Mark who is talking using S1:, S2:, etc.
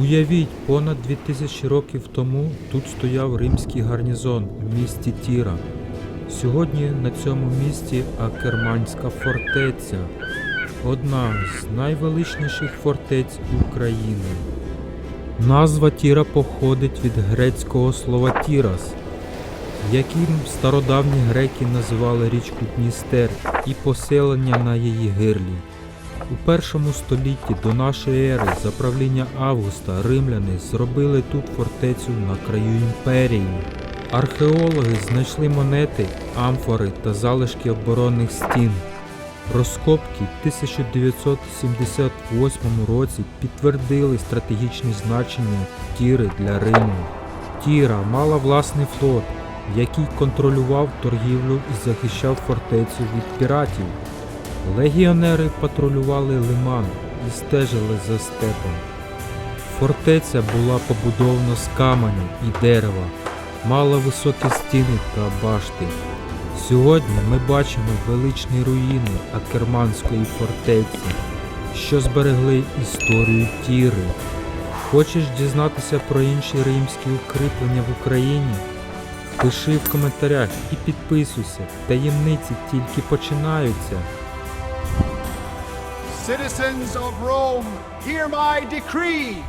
S1: Уявіть, понад 2000 років тому тут стояв римський гарнізон в місті Тіра. Сьогодні на цьому місці Акерманська фортеця, одна з найвеличніших фортець України. Назва Тіра походить від грецького слова Тірас, яким стародавні греки називали річку Дністер і поселення на її гирлі. У першому столітті до нашої ери за правління Августа римляни зробили тут фортецю на краю імперії. Археологи знайшли монети, амфори та залишки оборонних стін. Розкопки в 1978 році підтвердили стратегічне значення Тіри для Риму. Тіра мала власний флот, який контролював торгівлю і захищав фортецю від піратів. Легіонери патрулювали лиман і стежили за степом. Фортеця була побудована з каменю і дерева, мала високі стіни та башти. Сьогодні ми бачимо величні руїни Акерманської фортеці, що зберегли історію Тіри. Хочеш дізнатися про інші римські укріплення в Україні? Пиши в коментарях і підписуйся, таємниці тільки починаються.
S2: Citizens of Rome, hear my decree.